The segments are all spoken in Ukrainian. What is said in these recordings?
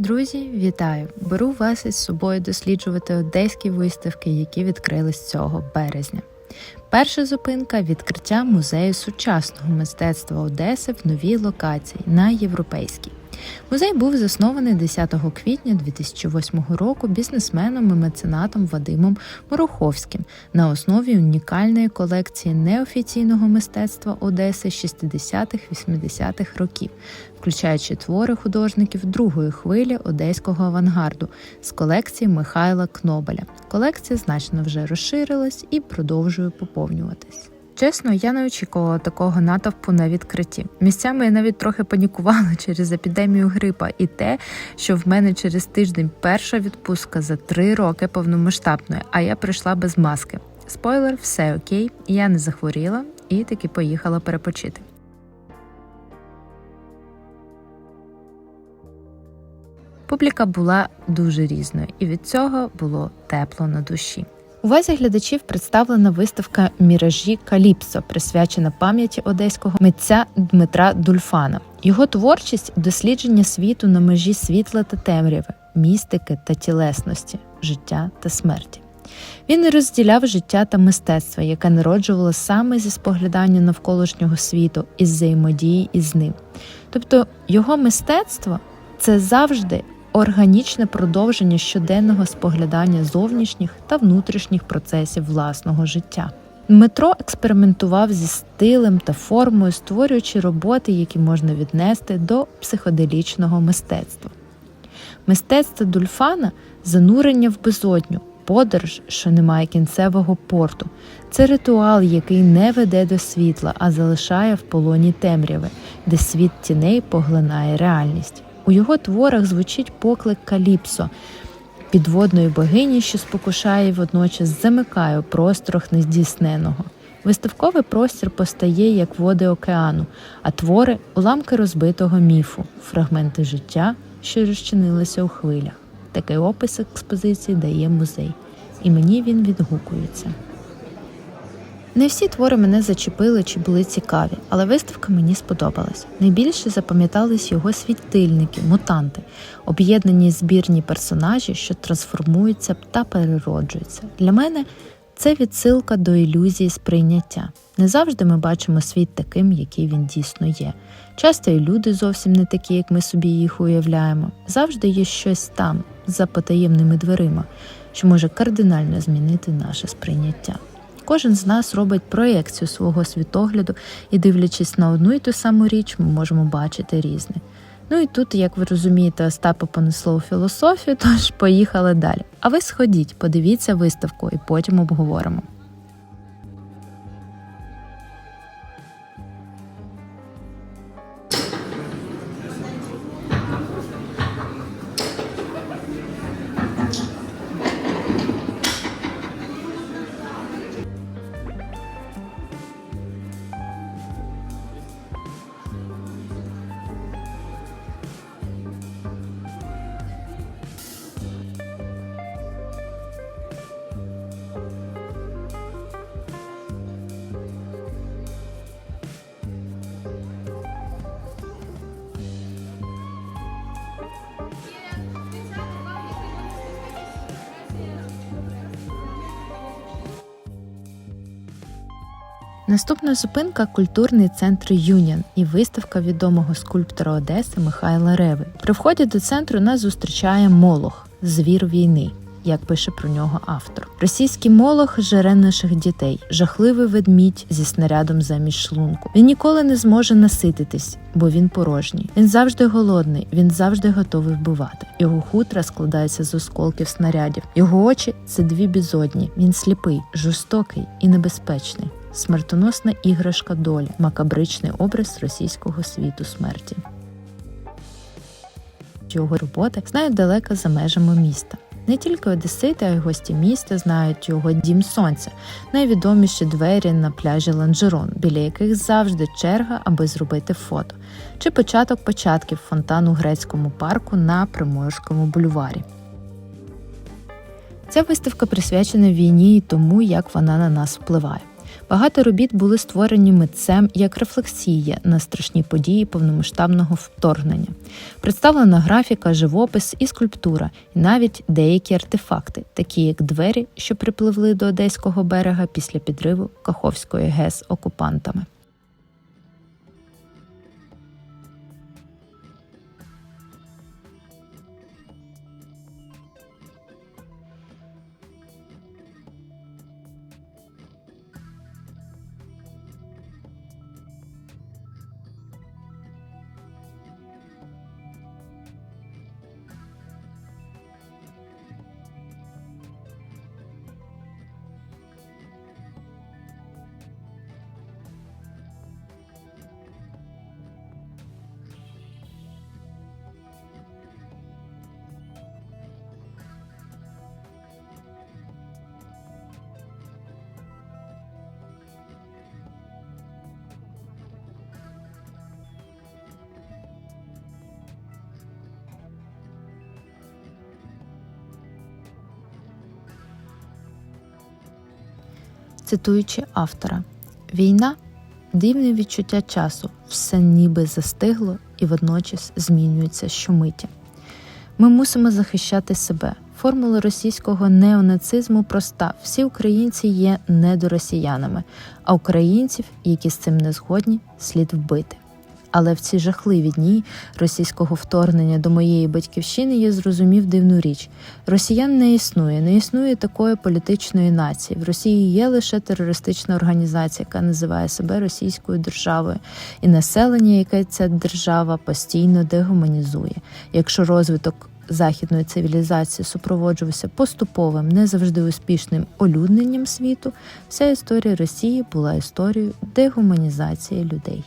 Друзі, вітаю! Беру вас із собою досліджувати одеські виставки, які відкрились цього березня. Перша зупинка відкриття музею сучасного мистецтва Одеси в новій локації на європейській. Музей був заснований 10 квітня 2008 року бізнесменом і меценатом Вадимом Мороховським на основі унікальної колекції неофіційного мистецтва Одеси 60-80-х років, включаючи твори художників другої хвилі одеського авангарду з колекції Михайла Кнобеля. Колекція значно вже розширилась і продовжує поповнюватись. Чесно, я не очікувала такого натовпу на відкритті. Місцями я навіть трохи панікувала через епідемію грипа і те, що в мене через тиждень перша відпустка за три роки повномасштабної, а я прийшла без маски. Спойлер, все окей, я не захворіла і таки поїхала перепочити. Публіка була дуже різною, і від цього було тепло на душі. Увазі глядачів представлена виставка Міражі Каліпсо, присвячена пам'яті одеського митця Дмитра Дульфана. Його творчість дослідження світу на межі світла та темряви, містики та тілесності, життя та смерті. Він розділяв життя та мистецтва, яке народжувало саме зі споглядання навколишнього світу і взаємодії із ним. Тобто його мистецтво це завжди органічне продовження щоденного споглядання зовнішніх та внутрішніх процесів власного життя. Дмитро експериментував зі стилем та формою, створюючи роботи, які можна віднести до психоделічного мистецтва. Мистецтво Дульфана занурення в безодню, подорож, що не має кінцевого порту. Це ритуал, який не веде до світла, а залишає в полоні темряви, де світ тіней поглинає реальність. У його творах звучить поклик Каліпсо, підводної богині, що спокушає і водночас замикає у просторах нездійсненого. Виставковий простір постає як води океану, а твори уламки розбитого міфу, фрагменти життя, що розчинилися у хвилях. Такий опис експозиції дає музей, і мені він відгукується. Не всі твори мене зачепили чи були цікаві, але виставка мені сподобалась. Найбільше запам'ятались його світильники, мутанти, об'єднані збірні персонажі, що трансформуються та перероджуються. Для мене це відсилка до ілюзії сприйняття. Не завжди ми бачимо світ таким, який він дійсно є. Часто і люди зовсім не такі, як ми собі їх уявляємо. Завжди є щось там, за потаємними дверима, що може кардинально змінити наше сприйняття. Кожен з нас робить проєкцію свого світогляду, і, дивлячись на одну і ту саму річ, ми можемо бачити різне. Ну і тут, як ви розумієте, Остапа понесло у філософію, тож поїхали далі. А ви сходіть, подивіться виставку і потім обговоримо. Наступна зупинка культурний центр Юніон і виставка відомого скульптора Одеси Михайла Реви. При вході до центру нас зустрічає Молох, звір війни. Як пише про нього автор, російський молох жере наших дітей, жахливий ведмідь зі снарядом замість шлунку. Він ніколи не зможе насититись, бо він порожній. Він завжди голодний, він завжди готовий вбивати. Його хутра складається з осколків снарядів. Його очі це дві бізодні. Він сліпий, жорстокий і небезпечний. Смертоносна іграшка долі, макабричний образ російського світу смерті. Його роботи знають далеко за межами міста. Не тільки одесити, а й гості міста знають його дім сонця, найвідоміші двері на пляжі Ланжерон, біля яких завжди черга, аби зробити фото, чи початок початків фонтан у грецькому парку на Приморському бульварі. Ця виставка присвячена війні і тому, як вона на нас впливає. Багато робіт були створені митцем як рефлексія на страшні події повномасштабного вторгнення. Представлена графіка, живопис і скульптура, і навіть деякі артефакти, такі як двері, що припливли до одеського берега після підриву Каховської ГЕС окупантами. Цитуючи автора, війна дивне відчуття часу, все ніби застигло і водночас змінюється щомиті. Ми мусимо захищати себе. Формула російського неонацизму проста: всі українці є недоросіянами, а українців, які з цим не згодні, слід вбити. Але в ці жахливі дні російського вторгнення до моєї батьківщини я зрозумів дивну річ: росіян не існує, не існує такої політичної нації. В Росії є лише терористична організація, яка називає себе Російською державою, і населення, яке ця держава постійно дегуманізує. Якщо розвиток західної цивілізації супроводжувався поступовим, не завжди успішним олюдненням світу, вся історія Росії була історією дегуманізації людей.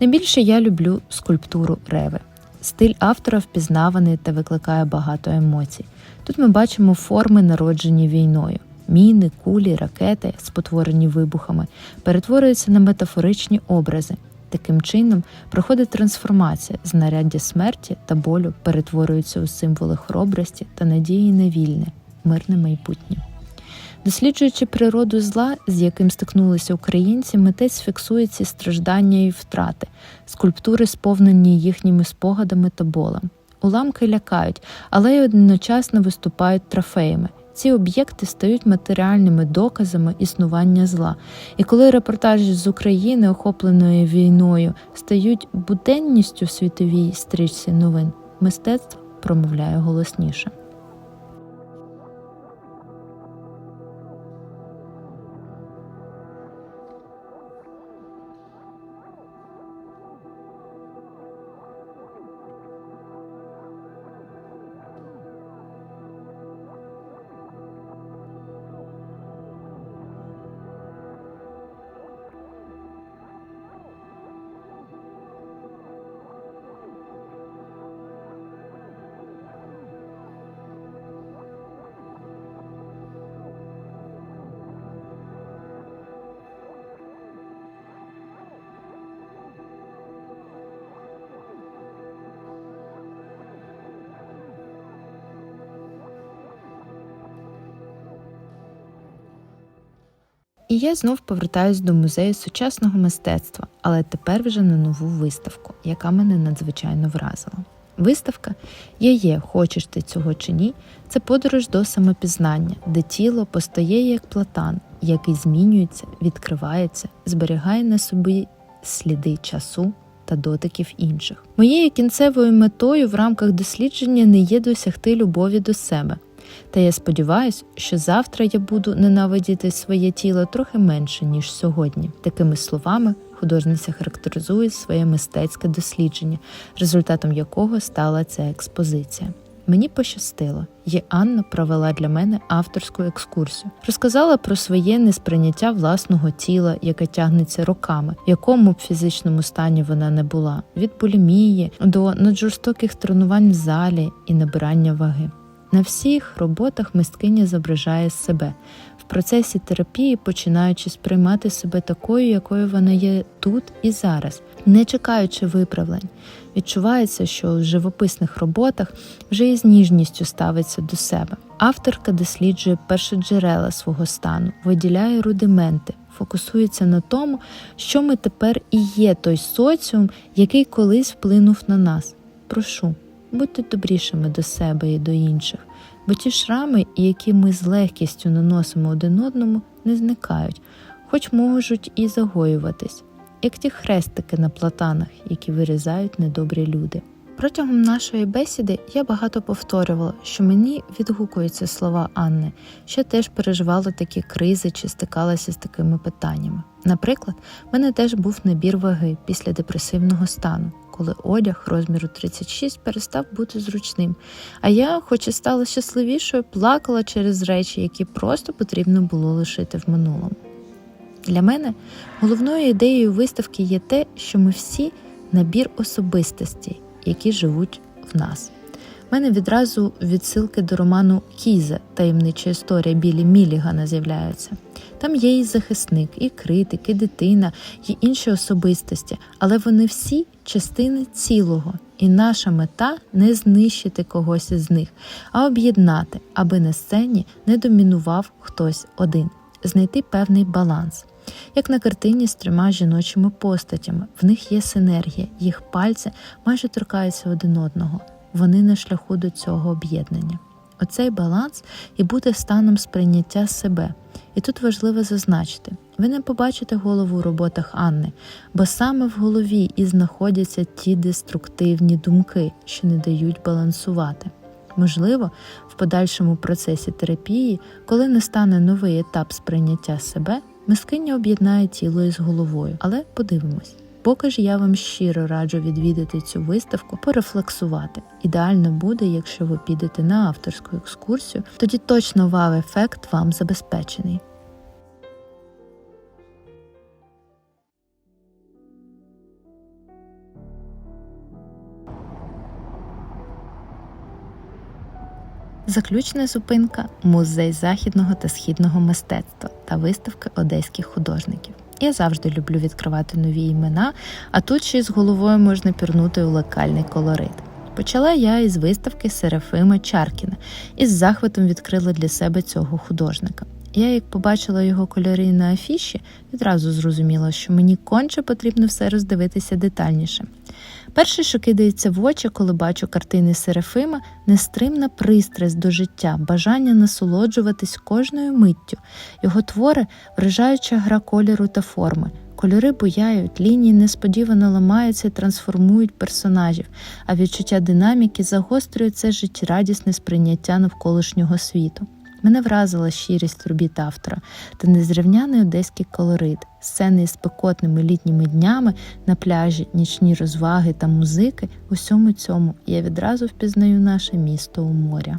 Найбільше я люблю скульптуру Реви. Стиль автора впізнаваний та викликає багато емоцій. Тут ми бачимо форми, народжені війною. Міни, кулі, ракети, спотворені вибухами, перетворюються на метафоричні образи. Таким чином проходить трансформація, знаряддя смерті та болю перетворюються у символи хоробрості та надії на вільне, мирне майбутнє. Досліджуючи природу зла, з яким стикнулися українці, митець фіксує ці страждання і втрати, скульптури сповнені їхніми спогадами та болем. Уламки лякають, але й одночасно виступають трофеями. Ці об'єкти стають матеріальними доказами існування зла. І коли репортажі з України, охопленої війною, стають буденністю в світовій стрічці новин, мистецтво промовляє голосніше. І я знов повертаюсь до музею сучасного мистецтва, але тепер вже на нову виставку, яка мене надзвичайно вразила. Виставка «Я є, хочеш ти цього чи ні це подорож до самопізнання, де тіло постає як платан, який змінюється, відкривається, зберігає на собі сліди часу та дотиків інших. Моєю кінцевою метою в рамках дослідження не є досягти любові до себе. Та я сподіваюся, що завтра я буду ненавидіти своє тіло трохи менше, ніж сьогодні. Такими словами художниця характеризує своє мистецьке дослідження, результатом якого стала ця експозиція. Мені пощастило, і Анна провела для мене авторську екскурсію, розказала про своє несприйняття власного тіла, яке тягнеться роками, в якому б фізичному стані вона не була, від булімії до наджорстоких тренувань в залі і набирання ваги. На всіх роботах мисткиня зображає себе в процесі терапії, починаючи сприймати себе такою, якою вона є тут і зараз, не чекаючи виправлень. Відчувається, що в живописних роботах вже із ніжністю ставиться до себе. Авторка досліджує перші джерела свого стану, виділяє рудименти, фокусується на тому, що ми тепер і є той соціум, який колись вплинув на нас. Прошу, будьте добрішими до себе і до інших, бо ті шрами, які ми з легкістю наносимо один одному, не зникають, хоч можуть і загоюватись як ті хрестики на платанах, які вирізають недобрі люди. Протягом нашої бесіди я багато повторювала, що мені відгукуються слова Анни, що теж переживала такі кризи чи стикалася з такими питаннями. Наприклад, в мене теж був набір ваги після депресивного стану, коли одяг розміру 36 перестав бути зручним. А я, хоч і стала щасливішою, плакала через речі, які просто потрібно було лишити в минулому. Для мене головною ідеєю виставки є те, що ми всі набір особистостей, які живуть в нас. У мене відразу відсилки до роману Кіза, таємнича історія Білі Мілігана з'являються. Там є і захисник, і критик, і дитина, і інші особистості, але вони всі частини цілого, і наша мета не знищити когось із них, а об'єднати, аби на сцені не домінував хтось один, знайти певний баланс як на картині з трьома жіночими постатями. В них є синергія, їх пальці майже торкаються один одного. Вони на шляху до цього об'єднання. Оцей баланс і буде станом сприйняття себе. І тут важливо зазначити: ви не побачите голову у роботах Анни, бо саме в голові і знаходяться ті деструктивні думки, що не дають балансувати. Можливо, в подальшому процесі терапії, коли настане новий етап сприйняття себе, Мискиня об'єднає тіло із головою, але подивимось. Поки ж я вам щиро раджу відвідати цю виставку, порефлексувати. Ідеально буде, якщо ви підете на авторську екскурсію, тоді точно вау-ефект вам забезпечений. Заключна зупинка музей західного та східного мистецтва та виставки одеських художників. Я завжди люблю відкривати нові імена, а тут ще й з головою можна пірнути у локальний колорит. Почала я із виставки Серафима Чаркіна і з захватом відкрила для себе цього художника. Я, як побачила його кольори на афіші, відразу зрозуміла, що мені конче потрібно все роздивитися детальніше. Перше, що кидається в очі, коли бачу картини Серафима, нестримна пристрасть до життя, бажання насолоджуватись кожною миттю, його твори, вражаюча гра кольору та форми. Кольори буяють, лінії несподівано ламаються і трансформують персонажів, а відчуття динаміки загострює це життєрадісне сприйняття навколишнього світу. Мене вразила щирість робіт автора та незрівняний одеський колорит, сцени із спекотними літніми днями на пляжі, нічні розваги та музики. Усьому цьому я відразу впізнаю наше місто у моря.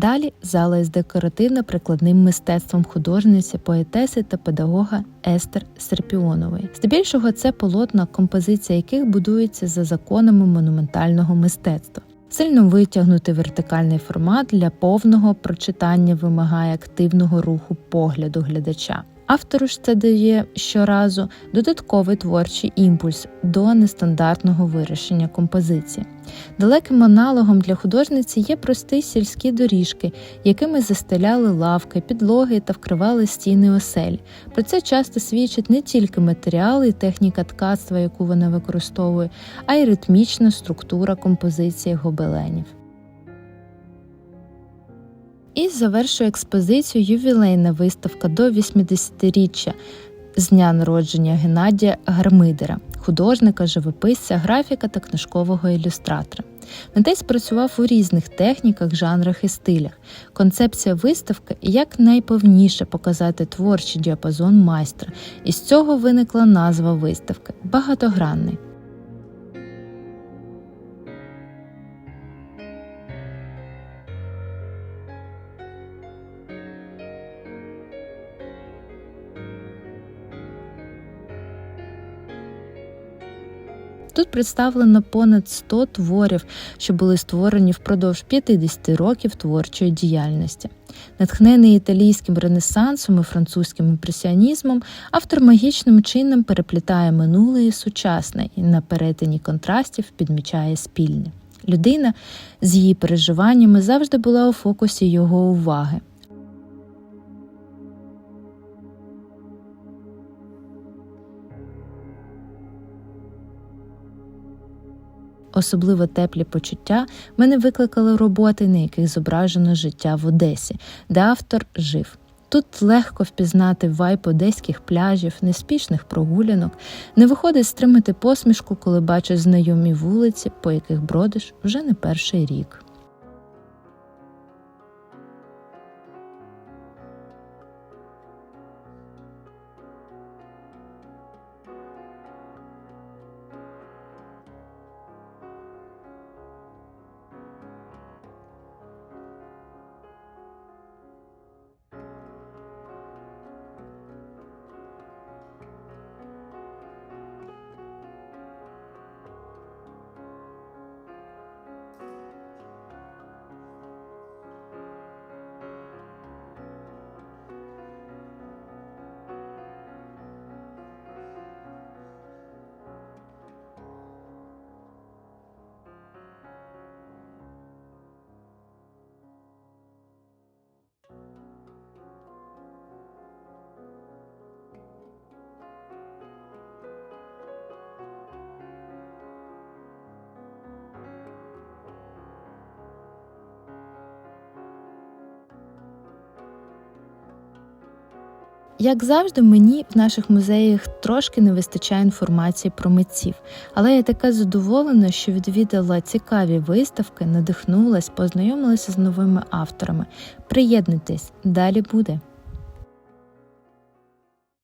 Далі зала із декоративно-прикладним мистецтвом художниці, поетеси та педагога Естер Серпіонової. Здебільшого це полотна, композиція яких будується за законами монументального мистецтва. Сильно витягнутий вертикальний формат для повного прочитання вимагає активного руху погляду глядача. Автору ж це дає щоразу додатковий творчий імпульс до нестандартного вирішення композиції. Далеким аналогом для художниці є прості сільські доріжки, якими застеляли лавки, підлоги та вкривали стіни осель. Про це часто свідчить не тільки матеріали і техніка ткацтва, яку вона використовує, а й ритмічна структура композиції гобеленів. І завершує експозицію ювілейна виставка до 80-річчя з дня народження Геннадія Гармидера, художника, живописця, графіка та книжкового ілюстратора. Митець працював у різних техніках, жанрах і стилях. Концепція виставки як найповніше показати творчий діапазон майстра, і з цього виникла назва виставки багатогранний. Тут представлено понад 100 творів, що були створені впродовж 50 років творчої діяльності. Натхнений італійським ренесансом і французьким імпресіонізмом, автор магічним чином переплітає минуле і сучасне і на перетині контрастів підмічає спільне. Людина з її переживаннями завжди була у фокусі його уваги. Особливо теплі почуття мене викликали роботи, на яких зображено життя в Одесі, де автор жив. Тут легко впізнати вайп одеських пляжів, неспішних прогулянок, не виходить стримати посмішку, коли бачиш знайомі вулиці, по яких бродиш вже не перший рік. Як завжди, мені в наших музеях трошки не вистачає інформації про митців, але я така задоволена, що відвідала цікаві виставки, надихнулась, познайомилася з новими авторами. Приєднуйтесь, далі буде.